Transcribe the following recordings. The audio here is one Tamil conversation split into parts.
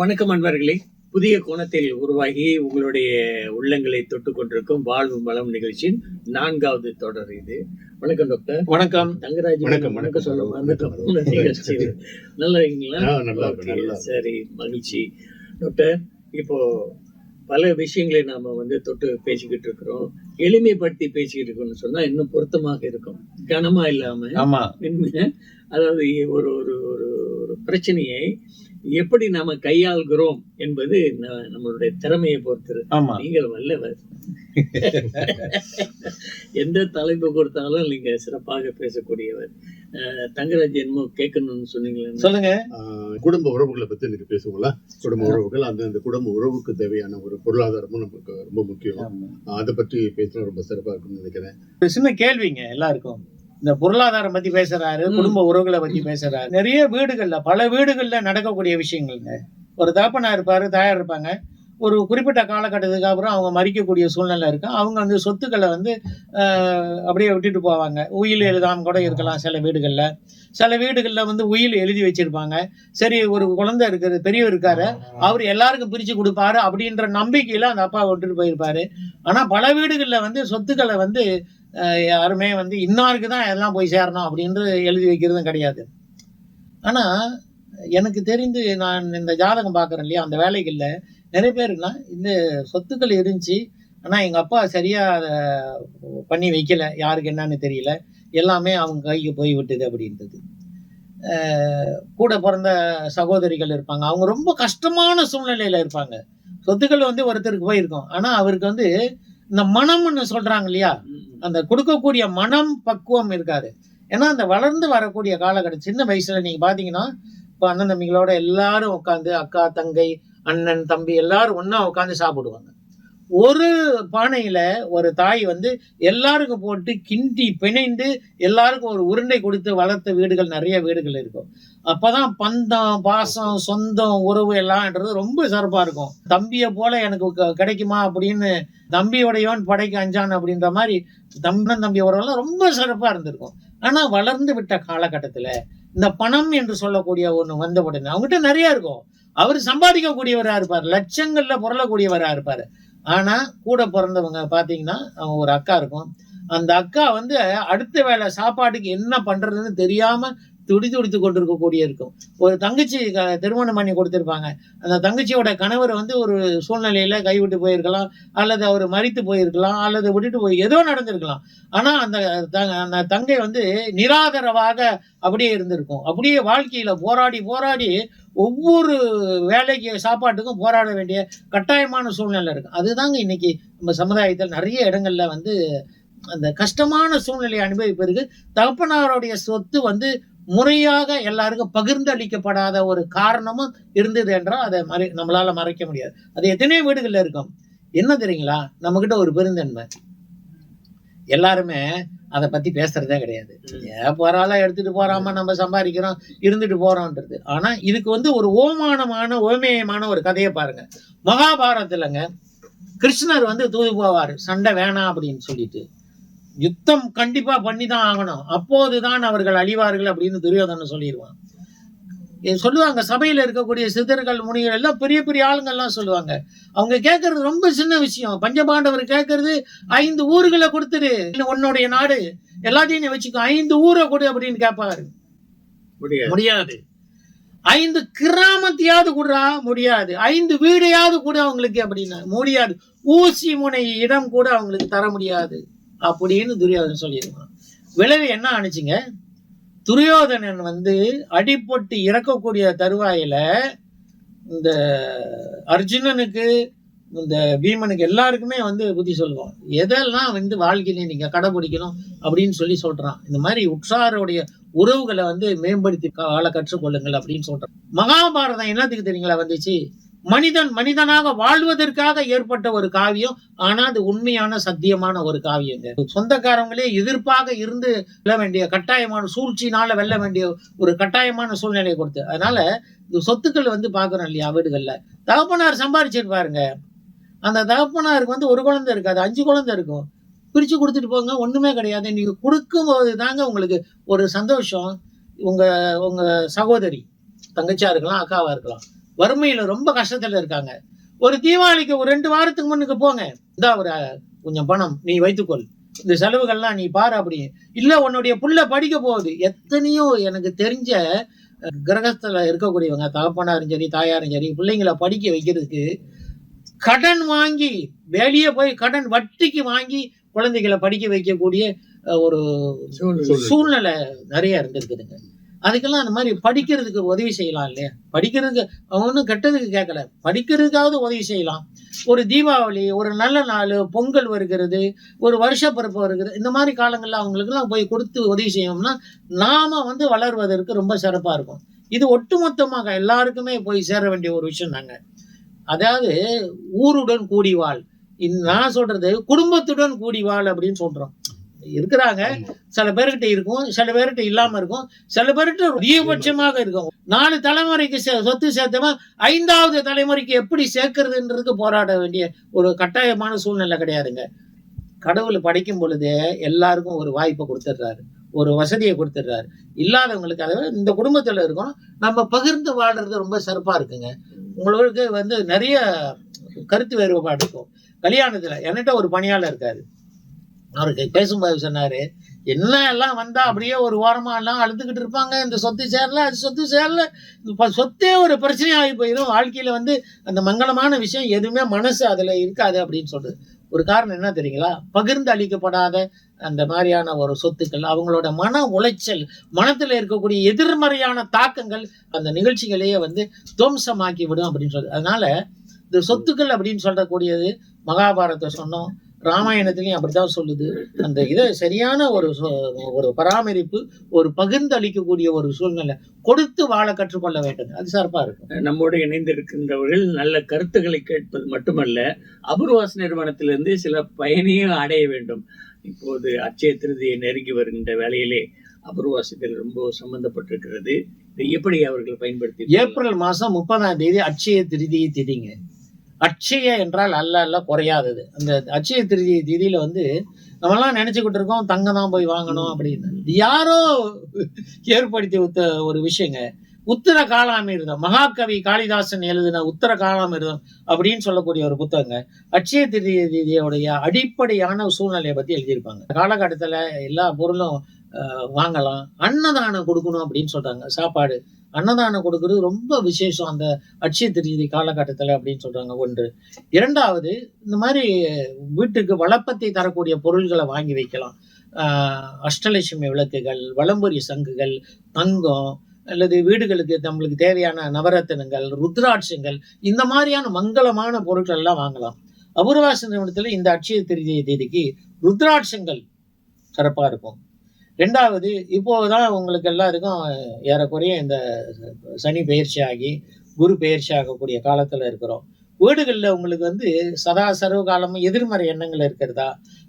வணக்கம் அன்பர்களே. புதிய கோணத்தில் உருவாகி உங்களுடைய உள்ளங்களை தொட்டு கொண்டிருக்கும் வாழ்வு வளம் நிகழ்ச்சியின் நான்காவது தொடர் இது. வணக்கம் டாக்டர். வணக்கம். தங்கராஜ் வணக்கம், வணக்கம். சொல்ல நிகழ்ச்சி நல்லா இருக்கீங்களா. சரி மகிழ்ச்சி. டாக்டர் இப்போ பல விஷயங்களை நாம வந்து தொட்டு பேசிக்கிட்டு இருக்கிறோம். எளிமைப்படுத்தி பேசிக்கிட்டு இருக்கோம்னு சொன்னா இன்னும் பொருத்தமாக இருக்கும். கனமா இல்லாம? அதாவது ஒரு ஒரு ஒரு பிரச்சனையை எப்படி நாம கையாள்கிறோம் என்பது நம்மளுடைய திறமையை பொறுத்தது. நீங்கள் வல்லவர். எந்த தலைப்பு கொடுத்தாலும் நீங்க சிறப்பாக பேசக்கூடியவர். அஹ், தங்கராஜ் என்னமோ கேட்கணும்னு சொன்னீங்களே. சொல்லுங்க. ஆஹ் குடும்ப உறவுகளை பத்தி இன்னைக்கு பேசுவோங்களா குடும்ப உறவுகள் அந்த அந்த குடும்ப உறவுக்கு தேவையான ஒரு பொருளாதாரமும் நமக்கு ரொம்ப முக்கியம். அதை பற்றி பேசினா ரொம்ப சிறப்பா இருக்கும்னு நினைக்கிறேன். சின்ன கேள்விங்க எல்லாருக்கும். இந்த பொருளாதாரம் பத்தி பேசுறாரு. குடும்ப உறவுகளை பத்தி பேசுறாரு. நிறைய வீடுகள்ல பல வீடுகள்ல நடக்கக்கூடிய விஷயங்கள்ங்க. ஒரு தகப்பனா இருப்பாரு தாயார் இருப்பாங்க. ஒரு குறிப்பிட்ட காலகட்டத்துக்கு அப்புறம் அவங்க மறிக்கக்கூடிய சூழ்நிலை இருக்கு. அவங்க வந்து சொத்துக்களை வந்து அப்படியே விட்டுட்டு போவாங்க. உயில் எழுதாம கூட இருக்கலாம் சில வீடுகள்ல. சில வீடுகள்ல வந்து உயில் எழுதி வச்சிருப்பாங்க. சரி ஒரு குழந்தை இருக்குது பெரியவர் இருக்காரு அவர் எல்லாருக்கும் பிரிச்சு கொடுப்பாரு அப்படின்ற நம்பிக்கையில அந்த அப்பா விட்டுட்டு போயிருப்பாரு. ஆனா பல வீடுகள்ல வந்து சொத்துக்களை வந்து யாருமே வந்து இன்னாருக்கு தான் எல்லாம் போய் சேரணும் அப்படின்னு எழுதி வைக்கிறதும் கிடையாது. ஆனால் எனக்கு தெரிந்து நான் இந்த ஜாதகம் பார்க்குறேன் இல்லையா அந்த வேலைகளில் நிறைய பேருனா இந்த சொத்துக்கள் இருந்துச்சு ஆனால் எங்கள் அப்பா சரியாக அதை பண்ணி வைக்கல யாருக்கு என்னன்னு தெரியல எல்லாமே அவங்க கைக்கு போய் விட்டுது அப்படின்றது. கூட பிறந்த சகோதரிகள் இருப்பாங்க அவங்க ரொம்ப கஷ்டமான சூழ்நிலையில் இருப்பாங்க. சொத்துக்கள் வந்து ஒருத்தருக்கு போயிருக்கோம் ஆனால் அவருக்கு வந்து இந்த மனம்னு சொல்கிறாங்க இல்லையா அந்த கொடுக்கக்கூடிய மனம் பக்குவம் இருக்காது. ஏன்னா அந்த வளர்ந்து வரக்கூடிய காலகட்டம் சின்ன வயசுல நீங்க பாத்தீங்கன்னா இப்போ அண்ணன் தம்பிகளோட எல்லாரும் உட்காந்து அக்கா தங்கை அண்ணன் தம்பி எல்லாரும் ஒன்னா உட்காந்து சாப்பிடுவாங்க. ஒரு பானையில ஒரு தாய் வந்து எல்லாருக்கும் போட்டு கிண்டி பிணைந்து எல்லாருக்கும் ஒரு உருண்டை கொடுத்து வளர்த்த வீடுகள் நிறைய வீடுகள் இருக்கும். அப்பதான் பந்தம் பாசம் சொந்தம் உறவு எல்லாம்ன்றது ரொம்ப சிறப்பா இருக்கும். தம்பியை போல எனக்கு க- கிடைக்குமா அப்படின்னு தம்பியுடையவன் படைக்கு அஞ்சான் அப்படின்ற மாதிரி தம்பன் தம்பி உறவெல்லாம் ரொம்ப சிறப்பா இருந்திருக்கும். ஆனா வளர்ந்து விட்ட காலகட்டத்துல இந்த பணம் என்று சொல்லக்கூடிய ஒண்ணு வந்த உடனே அவங்ககிட்ட நிறைய இருக்கும். அவர் சம்பாதிக்கக்கூடியவரா இருப்பார். லட்சங்கள்ல புரளக்கூடியவரா இருப்பாரு. ஆனா கூட பிறந்தவங்க பாத்தீங்கன்னா அவங்க ஒரு அக்கா இருக்கும். அந்த அக்கா வந்து அடுத்த வேளை சாப்பாட்டுக்கு என்ன பண்றதுன்னு தெரியாம துடி துடித்து கொண்டிருக்கக்கூடிய இருக்கும். ஒரு தங்கச்சி க- திருமணம் பண்ணி கொடுத்துருப்பாங்க. அந்த தங்கச்சியோட கணவர் வந்து ஒரு சூழ்நிலையில கைவிட்டு போயிருக்கலாம் அல்லது அவர் மறித்து போயிருக்கலாம் அல்லது விட்டுட்டு போய் ஏதோ நடந்திருக்கலாம். ஆனா அந்த த- அந்த தங்கை வந்து நிராதரவாக அப்படியே இருந்திருக்கும். அப்படியே வாழ்க்கையில போராடி போராடி ஒவ்வொரு வேலைக்கு சாப்பாட்டுக்கும் போராட வேண்டிய கட்டாயமான சூழ்நிலை இருக்கு. அதுதாங்க இன்னைக்கு நம்ம சமுதாயத்தில் நிறைய இடங்கள்ல வந்து அந்த கஷ்டமான சூழ்நிலையை அனுபவிப்பதற்கு தகப்பனாருடைய சொத்து வந்து முறையாக எல்லாருக்கும் பகிர்ந்தளிக்கப்படாத ஒரு காரணமும் இருந்தது என்றால் அதை மறை நம்மளால மறைக்க முடியாது. அது எத்தனையோ வீடுகளில் இருக்கும். என்ன தெரியுங்களா? நம்மக்கிட்ட ஒரு பெருந்தன்மை. எல்லாருமே அதை பத்தி பேசுறதே கிடையாது. ஏன் போறால எடுத்துட்டு போறாம நம்ம சம்பாதிக்கிறோம் இருந்துட்டு போறோம்ன்றது. ஆனா இதுக்கு வந்து ஒரு ஓமானமான ஓமேயமான ஒரு கதையை பாருங்க. மகாபாரதத்துலங்க கிருஷ்ணர் வந்து தூது போவார். சண்டை வேணாம் அப்படின்னு சொல்லிட்டு. யுத்தம் கண்டிப்பா பண்ணி தான் ஆகணும். அப்போதுதான் அவர்கள் அழிவார்கள் அப்படின்னு துரியோதனன் சொல்லிடுவான். சொல்லுவாங்க சபையில இருக்கக்கூடிய சித்தர்கள் முனிகள் எல்லாம் பெரிய பெரிய ஆளுங்கள்லாம் சொல்லுவாங்க. அவங்க கேட்கறது ரொம்ப சின்ன விஷயம். பஞ்சபாண்டவர் கேட்கறது ஐந்து ஊர்களை கொடுத்துரு உன்னுடைய நாடு. எல்லாத்தையும் நீ வச்சுக்கோ. ஐந்து ஊரை கொடு அப்படின்னு கேட்பாரு. முடியாது. ஐந்து கிராமத்தையாவது கொடுறா முடியாது. ஐந்து வீடையாவது கூட அவங்களுக்கு அப்படின்னா முடியாது. ஊசி முனை இடம் கூட அவங்களுக்கு தர முடியாது. அப்படின்னு துரியோதனன் சொல்லியிருக்கான். விளைவு என்ன ஆனிச்சுங்க துரியோதனன் வந்து அடிபட்டு இறக்கக்கூடிய தருவாயில இந்த அர்ஜுனனுக்கு இந்த பீமனுக்கு எல்லாருக்குமே வந்து புத்தி சொல்லுவோம். எதெல்லாம் வந்து வாழ்க்கையில நீங்க கடைபிடிக்கணும் அப்படின்னு சொல்லி சொல்றான். இந்த மாதிரி உற்றாருடைய உறவுகளை வந்து மேம்படுத்தி வாழ கற்றுக்கொள்ளுங்கள் அப்படின்னு சொல்றான். மகாபாரதம் என்னத்துக்கு தெரியுங்களா வந்துச்சு? மனிதன் மனிதனாக வாழ்வதற்காக ஏற்பட்ட ஒரு காவியம் ஆனா அது உண்மையான சத்தியமான ஒரு காவியங்க. சொந்தக்காரங்களே எதிர்ப்பாக இருந்து வெல்ல வேண்டிய கட்டாயமான சூழ்ச்சினால வெல்ல வேண்டிய ஒரு கட்டாயமான சூழ்நிலையை கொடுத்து. அதனால இந்த சொத்துக்கள் வந்து பாக்குறோம் இல்லையா வீடுகள்ல. தகப்பனார் சம்பாரிச்சிருப்பாருங்க அந்த தகப்பனாருக்கு வந்து ஒரு குழந்தை இருக்காது அஞ்சு குழந்தை இருக்கும். பிரிச்சு கொடுத்துட்டு போங்க ஒண்ணுமே கிடையாது. நீங்க கொடுக்கும்போது தாங்க உங்களுக்கு ஒரு சந்தோஷம். உங்க உங்க சகோதரி தங்கச்சியா இருக்கலாம் அக்காவா இருக்கலாம். வறுமையில ரொம்ப கஷ்டத்துல இருக்காங்க. ஒரு தீபாவளிக்கு ஒரு ரெண்டு வாரத்துக்கு முன்னுக்கு போங்க. இந்தா ஒரு கொஞ்சம் பணம் நீ வைத்துக்கொள். இந்த செலவுகள்லாம் நீ பாரு அப்படி. இல்ல உன்னுடைய புள்ள படிக்க போகுது. எத்தனையோ எனக்கு தெரிஞ்ச அஹ், கிரகத்துல இருக்கக்கூடியவங்க தகப்பனாரும் சரி தாயாரும் சரி பிள்ளைங்களை படிக்க வைக்கிறதுக்கு கடன் வாங்கி வெளியே போய் கடன் வட்டிக்கு வாங்கி குழந்தைகளை படிக்க வைக்கக்கூடிய ஒரு. சூழ்நிலை நிறைய இருந்திருக்குதுங்க. அதுக்கெல்லாம் அந்த மாதிரி படிக்கிறதுக்கு உதவி செய்யலாம் இல்லையா? படிக்கிறதுக்கு அவங்க ஒன்றும் கெட்டதுக்கு கேட்கல படிக்கிறதுக்காவது உதவி செய்யலாம். ஒரு தீபாவளி ஒரு நல்ல நாள் பொங்கல் வருகிறது ஒரு வருஷ பிறப்பு வருகிறது இந்த மாதிரி காலங்களில் அவங்களுக்குலாம் போய் கொடுத்து உதவி செய்யணும்னா நாம வந்து வளர்வதற்கு ரொம்ப சிறப்பாக இருக்கும். இது ஒட்டுமொத்தமாக எல்லாருக்குமே போய் சேர வேண்டிய ஒரு விஷயம் தாங்க. அதாவது ஊருடன் கூடி வாழ். நான் சொல்றது குடும்பத்துடன் கூடி வாழ் அப்படின்னு சொல்றோம். இருக்கிறாங்க. சில பேர்கிட்ட இருக்கும் சில பேர்கிட்ட இல்லாம இருக்கும். சில பேர்கிட்ட அதிகபட்சமாக இருக்கும். நாலு தலைமுறைக்கு சொத்து சேர்த்தவன் ஐந்தாவது தலைமுறைக்கு எப்படி சேர்க்கறதுன்றதுக்கு போராட வேண்டிய ஒரு கட்டாயமான சூழ்நிலை கிடையாதுங்க. கடவுள் படைக்கும் பொழுதே எல்லாருக்கும் ஒரு வாய்ப்பை கொடுத்துட்றாரு. ஒரு வசதியை கொடுத்துட்றாரு. இல்லாதவங்களுக்கு அதாவது இந்த குடும்பத்துல இருக்கோம் நம்ம பகிர்ந்து வாழ்றது ரொம்ப சிறப்பா இருக்குங்க. உங்களுக்கு வந்து நிறைய கருத்து வேறுபாடு இருக்கும். கல்யாணத்துல என்கிட்ட ஒரு பணியாளர் இருக்காரு. அவருக்கு பேசும்போது சொன்னாரு என்ன எல்லாம் வந்தா அப்படியே ஒரு ஓரமா எல்லாம் அழுதுகிட்டு இருப்பாங்க இந்த சொத்து சேரல அது சொத்து சேரல சொத்தே ஒரு பிரச்சனையாகி போயிடும் வாழ்க்கையில வந்து அந்த மங்களமான விஷயம் எதுவுமே மனசு அதுல இருக்காது அப்படின்னு சொல்றது. ஒரு காரணம் என்ன தெரியுங்களா? பகிர்ந்து அளிக்கப்படாத அந்த மாதிரியான ஒரு சொத்துக்கள் அவங்களோட மன உளைச்சல் மனத்துல இருக்கக்கூடிய எதிர்மறையான தாக்கங்கள் அந்த நிகழ்ச்சிகளையே வந்து துவம்சமாக்கி விடும் அப்படின்னு சொல்றது. அதனால இந்த சொத்துக்கள் அப்படின்னு சொல்லக்கூடியது மகாபாரத சொன்னோம் ராமாயணத்திலையும் அப்படித்தான் சொல்லுது. அந்த இதை சரியான ஒரு ஒரு பராமரிப்பு ஒரு பகிர்ந்து அளிக்கக்கூடிய ஒரு சூழ்நிலை கொடுத்து வாழ கற்றுக்கொள்ள வேண்டும். அது சிறப்பா இருக்கும். நம்மோடு இணைந்திருக்கின்றவர்கள் நல்ல கருத்துக்களை கேட்பது மட்டுமல்ல அபூர்வாஸ் நிறுவனத்திலிருந்து சில பயனையும் அடைய வேண்டும். இப்போது அச்சய திருதியை நெருங்கி வருகின்ற வேளையிலே அபூர்வாஸ் இதில் ரொம்ப சம்பந்தப்பட்டிருக்கிறது. எப்படி அவர்கள் பயன்படுத்தி ஏப்ரல் மாசம் முப்பதாம் தேதி அட்சய திருதி திதிங்க. அட்சய என்றால் அல்ல அல்ல குறையாதது. அந்த அட்சய திருதி திதியில வந்து நம்மலாம் நினைச்சுக்கிட்டு இருக்கோம் தங்க தான் போய் வாங்கணும் அப்படின்னு. யாரோ ஏற்படுத்தி உத்த ஒரு விஷயங்க. உத்தர காலாமிர்தம் மகாகவி காளிதாசன் எழுதின உத்தர காலாமிர்தம் அப்படின்னு சொல்லக்கூடிய ஒரு புத்தகங்க. அட்சய திதியோடைய அடிப்படையான சூழ்நிலையை பத்தி எழுதியிருப்பாங்க. காலகட்டத்துல எல்லா பொருளும் வாங்கலாம். அன்னதானம் கொடுக்கணும் அப்படின்னு சொல்றாங்க. சாப்பாடு. அன்னதானம் கொடுக்கறது ரொம்ப விசேஷம். அந்த அட்சய திருதி காலகட்டத்தில் அப்படின்னு சொல்றாங்க ஒன்று. இரண்டாவது இந்த மாதிரி வீட்டுக்கு வளப்பத்தை தரக்கூடிய பொருள்களை வாங்கி வைக்கலாம். ஆஹ் அஷ்டலட்சுமி விளக்குகள் வலம்புரி சங்குகள் தங்கம் அல்லது வீடுகளுக்கு நம்மளுக்கு தேவையான நவரத்தினங்கள் ருத்ராட்சங்கள் இந்த மாதிரியான மங்களமான பொருட்கள் எல்லாம் வாங்கலாம். அபூர்வாச நிறுவனத்தில் இந்த அட்சய திருதி தேதிக்கு ருத்ராட்சங்கள் சிறப்பாக இருக்கும். ரெண்டாவது இப்போதான் உங்களுக்கு எல்லாருக்கும் ஏறக்குறைய இந்த சனி பயிற்சி ஆகி குரு பயிற்சி ஆகக்கூடிய காலத்துல இருக்கிறோம். வீடுகளில் உங்களுக்கு வந்து சதா சர்வ காலமும் எதிர்மறை எண்ணங்கள் இருக்கிறதா?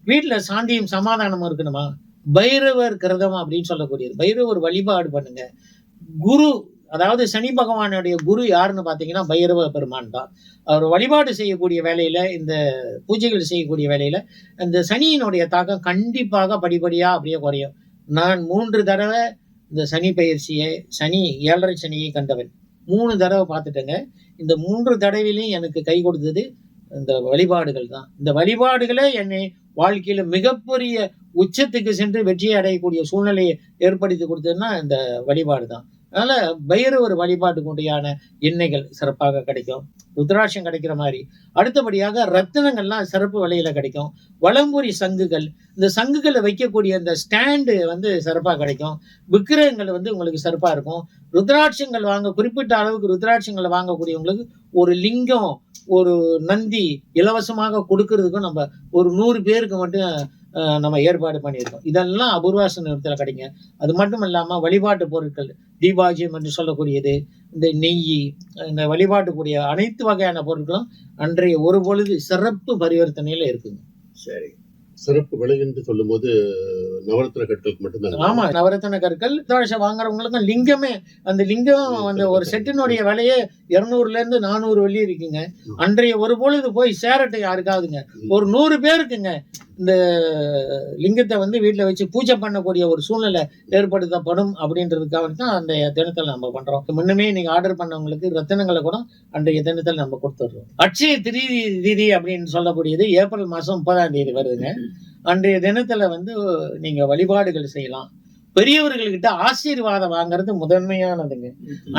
வீட்டில் சாந்தியும் சமாதானமும் இருக்கணுமா? பைரவர் கிரதம் அப்படின்னு சொல்லக்கூடியது. பைரவர் வழிபாடு பண்ணுங்க. குரு அதாவது சனி பகவானுடைய குரு யாருன்னு பார்த்தீங்கன்னா பைரவ பெருமான் தான். அவர் வழிபாடு செய்யக்கூடிய வேலையில இந்த பூஜைகள் செய்யக்கூடிய வேலையில இந்த சனியினுடைய தாக்கம் கண்டிப்பாக படிப்படியாக அப்படியே குறையும். நான் மூன்று தடவை இந்த சனி பயிற்சியை சனி ஏழரை சனியை கண்டவன். மூணு தடவை பார்த்துட்டேங்க. இந்த மூன்று தடவையிலையும் எனக்கு கை கொடுத்தது இந்த வழிபாடுகள் தான். இந்த வழிபாடுகளே என்னை வாழ்க்கையில் மிகப்பெரிய உச்சத்துக்கு சென்று வெற்றியை அடையக்கூடிய சூழ்நிலையை ஏற்படுத்தி கொடுத்ததுன்னா இந்த வழிபாடு தான். அதனால பைரவர் வழிபாட்டுக்கு உண்டையான எண்ணெய்கள் சிறப்பாக கிடைக்கும். ருத்ராட்சம் கிடைக்கிற மாதிரி. அடுத்தபடியாக ரத்தினங்கள்லாம் சிறப்பு விலையில கிடைக்கும். வலம்புரி சங்குகள். இந்த சங்குகளை வைக்கக்கூடிய இந்த ஸ்டாண்டு வந்து சிறப்பாக கிடைக்கும். விக்கிரகங்கள் வந்து உங்களுக்கு சிறப்பாக இருக்கும். ருத்ராட்சங்கள் வாங்க குறிப்பிட்ட அளவுக்கு ருத்ராட்சங்களை வாங்கக்கூடியவங்களுக்கு ஒரு லிங்கம் ஒரு நந்தி இலவசமாக கொடுக்கறதுக்கும் நம்ம ஒரு நூறு பேருக்கு மட்டும் நம்ம ஏற்பாடு பண்ணியிருக்கோம். இதெல்லாம் அபூர்வாச நிறுவனத்தில் கிடைங்க. அது மட்டும் இல்லாமல் வழிபாட்டு பொருட்கள் தீபாஜியம் என்று சொல்லக்கூடியது இந்த நெய் இந்த வழிபாட்டுக்கூடிய அனைத்து வகையான பொருட்களும் அன்றைய ஒரு பொழுது சிறப்பு பரிவர்த்தனையில இருக்குங்க. சரி. சிறப்பு விலை என்று சொல்லும்போது நவரத்ன கற்களுக்கு மட்டும்தான் ஆமா நவரத்தன கற்கள் துவாதச வாங்குறவங்களுக்கும் லிங்கமே அந்த லிங்கம் அந்த ஒரு செட்டினுடைய விலையே இருநூறுல இருந்து நானூறு வெள்ளி இருக்குங்க. அன்றைய ஒரு பொழுது போய் சேரட்டும் யாருக்காவதுங்க? ஒரு நூறு பேருக்குங்க. இந்த லிங்கத்தை வந்து வீட்டுல வச்சு பூஜை பண்ணக்கூடிய ஒரு சூழ்நிலை ஏற்படுத்தப்படும் அப்படின்றதுக்காக தான் அந்த தினத்தில் நம்ம பண்றோம். முன்னமே நீங்க ஆர்டர் பண்ணவங்களுக்கு ரத்தினங்களை கூட அன்றைய தினத்தில் நம்ம கொடுத்துடுறோம். அட்சய திரி திதி அப்படின்னு சொல்லக்கூடியது ஏப்ரல் மாசம் முப்பதாம் தேதி வருதுங்க. அன்றைய தினத்துல வந்து நீங்க வழிபாடுகள் செய்யலாம். பெரியவர்கள்கிட்ட ஆசீர்வாதம் வாங்குறது முதன்மையானதுங்க.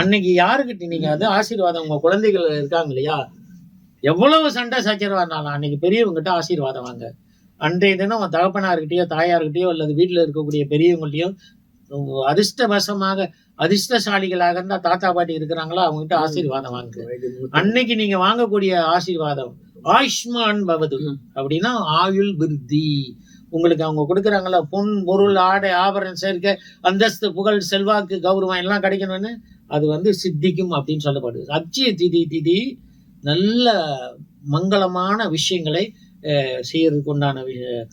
அன்னைக்கு யாருக்கிட்ட நீங்க அது ஆசீர்வாதம் உங்க குழந்தைகள் இருக்காங்க இல்லையா? எவ்வளவு சண்டை சச்சரவா இருந்தாலும் அன்னைக்கு பெரியவங்ககிட்ட ஆசீர்வாதம் வாங்க. அன்றைய தினம் உன் தகப்பனார்கிட்டயோ தாயார்கிட்டயோ அல்லது வீட்டுல இருக்கக்கூடிய பெரியவங்கள்ட்டயோ அதிர்ஷ்டவசமாக அதிர்ஷ்டசாலிகளாக இருந்தா தாத்தா பாட்டி இருக்கிறாங்களோ அவங்ககிட்ட ஆசீர்வாதம் வாங்க. அன்னைக்கு நீங்க வாங்கக்கூடிய ஆசீர்வாதம் ஆயுஷ்மான் பவது. அப்படின்னா ஆயுள் விருத்தி. உங்களுக்கு அவங்க கொடுக்குறாங்களா பொன் பொருள் ஆடை ஆபரணம் சேர்க்க அந்தஸ்து புகழ் செல்வாக்கு கௌரவம் எல்லாம் கிடைக்கணும்னு அது வந்து சித்திக்கும் அப்படின்னு சொல்லப்படுது. அச்சய திதி திதி நல்ல மங்களமான விஷயங்களை செய்யறதுக்கு உண்டான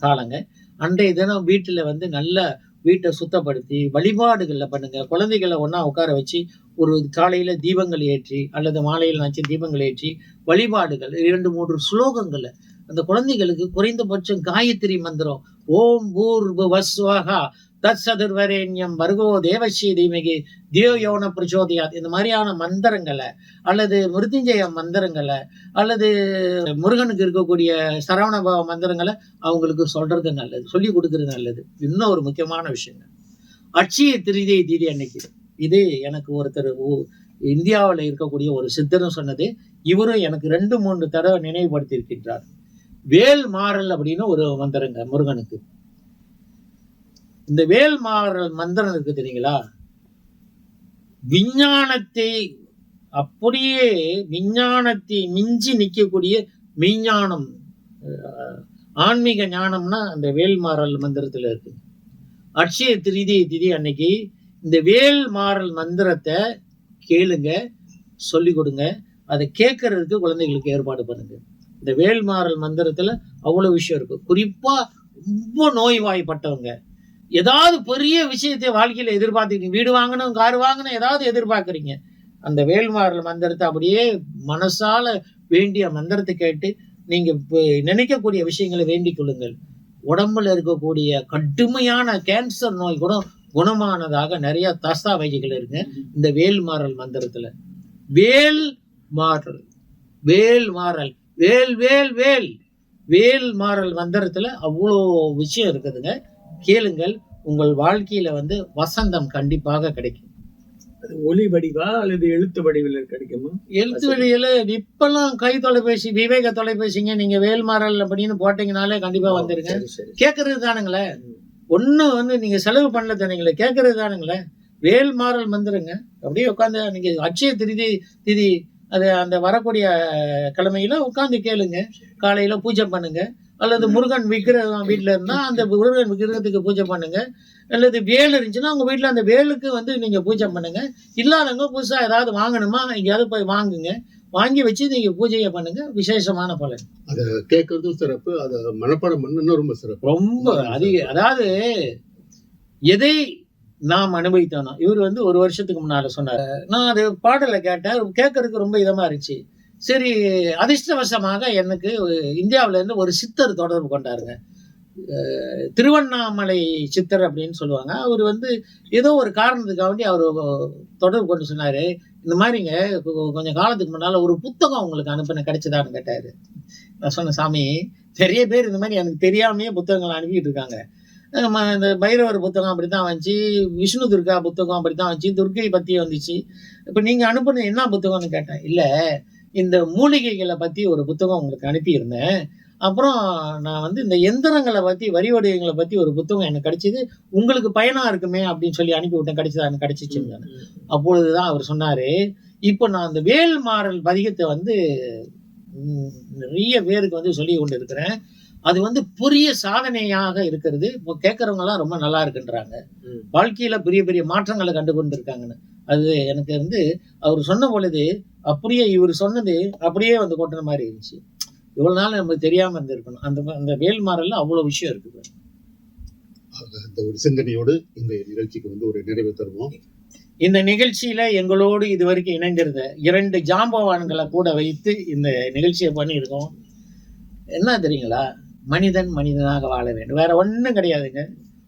காலங்க. அன்றைய தினம் வீட்டில் வந்து நல்ல வீட்டை சுத்தப்படுத்தி வழிபாடுகளில் பண்ணுங்க. குழந்தைகளை ஒன்றா உட்கார வச்சு ஒரு காலையில தீபங்கள் ஏற்றி அல்லது மாலையில் நினச்சி தீபங்கள் ஏற்றி வழிபாடுகள் இரண்டு மூன்று ஸ்லோகங்களை அந்த குழந்தைகளுக்கு குறைந்தபட்சம் காயத்ரி மந்திரம் ஓம் பூர்வ வஸ்வாகா தத் சதுர்வரேண்யம் வர்கோ தேவஸ்ரீ தீமகி தியோ யோன பிரச்சோதியாத் இந்த மாதிரியான மந்திரங்களை அல்லது மிருத்யுஞ்சய மந்திரங்களை அல்லது முருகனுக்கு இருக்கக்கூடிய சரவணபாவ மந்திரங்களை அவங்களுக்கு சொல்றது நல்லது சொல்லி கொடுக்கறது நல்லது. இன்னும் ஒரு முக்கியமான விஷயங்க. அட்சய திருதை தீதி அன்னைக்கு. இது எனக்கு ஒருத்தர் இந்தியாவில் இந்தியாவுல இருக்கக்கூடிய ஒரு சித்தரும் சொன்னது இவரும் எனக்கு ரெண்டு மூணு தடவை நினைவுபடுத்தி இருக்கின்றார் வேல் மாறல் அப்படின்னு ஒரு மந்திரங்க முருகனுக்கு. இந்த வேல் மாறல் மந்திரம் இருக்கு தெரியுங்களா? விஞ்ஞானத்தை அப்படியே விஞ்ஞானத்தை மிஞ்சி நிற்கக்கூடிய மெய்ஞானம் ஆன்மீக ஞானம்னா அந்த வேல் மாறல் மந்திரத்துல இருக்கு. அட்சய திருதி திதி அன்னைக்கு இந்த வேல் மாறல் மந்திரத்தை கேளுங்க சொல்லி கொடுங்க அதை கேட்கறதுக்கு குழந்தைகளுக்கு ஏற்பாடு பண்ணுங்க. இந்த வேல் மாறல் மந்திரத்துல அவ்வளவு விஷயம் இருக்கு. குறிப்பா ரொம்ப நோய்வாய்ப்பட்டவங்க ஏதாவது பெரிய விஷயத்தை வாழ்க்கையில் எதிர்பார்த்துக்கீங்க வீடு வாங்கணும் கார் வாங்கணும் ஏதாவது எதிர்பார்க்குறீங்க. அந்த வேல்மாறல் மந்திரத்தை அப்படியே மனசால வேண்டிய மந்திரத்தை கேட்டு நீங்க இப்போ நினைக்கக்கூடிய விஷயங்களை வேண்டிக் கொள்ளுங்கள். உடம்புல இருக்கக்கூடிய கடுமையான கேன்சர் நோய் கூட குணமானதாக நிறைய தஸ்தாவேஜிகள் இருக்கு இந்த வேல்மாறல் மந்திரத்தில் மந்திரத்துல. வேல் மாறல். வேல் மாறல். வேல் வேல் வேல். வேல் மாறல் மந்திரத்துல அவ்வளோ விஷயம் இருக்குதுங்க. கேளுங்கள் உங்கள் வாழ்க்கையில வந்து வசந்தம் கண்டிப்பாக கிடைக்கும். அது ஒலி வடிவா அல்லது எழுத்து வடிவில் கிடைக்குமா? எழுத்து வழியில இப்பெல்லாம் கை தொலைபேசி விவேக தொலைபேசிங்க நீங்க வேல்மாறல் அப்படின்னு போட்டீங்கனாலே கண்டிப்பா வந்துருங்க. கேட்கறது தானுங்களே. ஒன்றும் வந்து நீங்க செலவு பண்ணல தானுங்களே கேட்கறது தானுங்களே. வேல்மாறல் மந்திரங்க அப்படியே உட்காந்து நீங்க அட்சய திதி திதி அது அந்த வரக்கூடிய கிழமையில உட்காந்து கேளுங்க. காலையில பூஜை பண்ணுங்க. அல்லது முருகன் விக்கிரகம் வீட்டுல இருந்தா அந்த முருகன் விக்கிரகத்துக்கு பூஜை பண்ணுங்க. அல்லது வேல் இருந்துச்சுன்னா உங்க வீட்டுல அந்த வேலுக்கு வந்து நீங்க பூஜை பண்ணுங்க. இல்லாதவங்க புதுசா ஏதாவது வாங்கணுமா எங்கேயாவது போய் வாங்குங்க. வாங்கி வச்சு நீங்க பூஜையை பண்ணுங்க. விசேஷமான பலன். கேட்கறதும் சிறப்பு அதை மனப்பாடம் பண்ணணும் ரொம்ப சிறப்பு. ரொம்ப அதிக அதாவது எதை நாம் அனுபவித்தோம் இவர் வந்து ஒரு வருஷத்துக்கு முன்னால சொன்னார். நான் அது பாடலை கேட்டேன் கேட்கறதுக்கு ரொம்ப இதமா இருந்துச்சு. சரி அதிர்ஷ்டவசமாக எனக்கு இந்தியாவிலேருந்து ஒரு சித்தர் தொடர்பு கொண்டாருங்க. திருவண்ணாமலை சித்தர் அப்படின்னு சொல்லுவாங்க. அவர் வந்து ஏதோ ஒரு காரணத்துக்காக வேண்டி அவர் தொடர்பு கொண்டு சொன்னார். இந்த மாதிரிங்க கொஞ்சம் காலத்துக்கு முன்னால் ஒரு புத்தகம் உங்களுக்கு அனுப்பின கிடைச்சதான்னு கேட்டார். நான் சொன்ன சாமி நிறைய பேர் இந்த மாதிரி எனக்கு தெரியாமையே புத்தகங்களை அனுப்பிட்டு இருக்காங்க. ம- இந்த பைரவர் புத்தகம் அப்படி தான் வந்துச்சு விஷ்ணு துர்கா புத்தகம் அப்படி தான் வந்துச்சு துர்கை பற்றி வந்துச்சு. இப்போ நீங்கள் அனுப்புன என்ன புத்தகம்னு கேட்டேன் இல்லை இந்த மூலிகைகளை பத்தி ஒரு புத்தகம் உங்களுக்கு அனுப்பியிருந்தேன். அப்புறம் நான் வந்து இந்த எந்திரங்களை பத்தி வரி வடிவங்களை பத்தி ஒரு புத்தகம் எனக்கு கிடைச்சது. உங்களுக்கு பயனா இருக்குமே அப்படின்னு சொல்லி அனுப்பி விட்டேன் கிடைச்சதா எனக்கு கிடைச்சிச்சுன்னு அப்பொழுதுதான் அவர் சொன்னாரு. இப்போ நான் அந்த வேல் மாறல் பதிகத்தை வந்து நிறைய பேருக்கு வந்து சொல்லி கொண்டு இருக்கிறேன் அது வந்து பெரிய சாதனையாக இருக்கிறது. இப்போ கேட்கறவங்க எல்லாம் ரொம்ப நல்லா இருக்குன்றாங்க. வாழ்க்கையில பெரிய பெரிய மாற்றங்களை கண்டு கொண்டு இருக்காங்கன்னு அது எனக்கு வந்து அவர் சொன்ன பொழுது அப்படியே இவர் சொன்னது அப்படியே வந்து கொட்டுற மாதிரி இருந்துச்சு. இவ்வளவு நாள் நமக்கு தெரியாம இருந்திருக்கணும். அந்த அந்த வேல் மாறல்ல அவ்வளவு விஷயம் இருக்குது அந்த ஒரு சிந்தனையோடு இந்த நிகழ்ச்சிக்கு வந்து ஒரு நிறைவு தருவோம். இந்த நிகழ்ச்சியில எங்களோடு இதுவரைக்கும் இணைந்திருந்த இரண்டு ஜாம்பவான்களை கூட வைத்து இந்த நிகழ்ச்சியை பண்ணியிருக்கோம். என்ன தெரியுங்களா? மனிதன் மனிதனாக வாழ வேண்டும். வேற ஒன்றும் கிடையாதுங்க.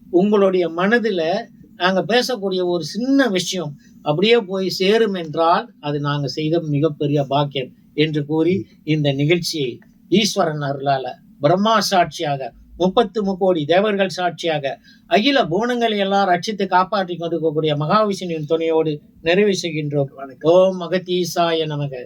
உங்களுடைய மனதில் நாங்கள் பேசக்கூடிய ஒரு சின்ன விஷயம் அப்படியே போய் சேரும் என்றால் அது நாங்கள் செய்த மிகப்பெரிய பாக்கியம் என்று கூறி இந்த நிகழ்ச்சியை ஈஸ்வரன் அருளால பிரம்மா சாட்சியாக முப்பத்து முக்கோடி தேவர்கள் சாட்சியாக அகில பூணங்களை எல்லாம் ரட்சித்து காப்பாற்றி கொண்டிருக்கக்கூடிய மகாவிஷ்ணுவின் துணையோடு நிறைவு செய்கின்றோம். ஓம் மகதீசாய நமக.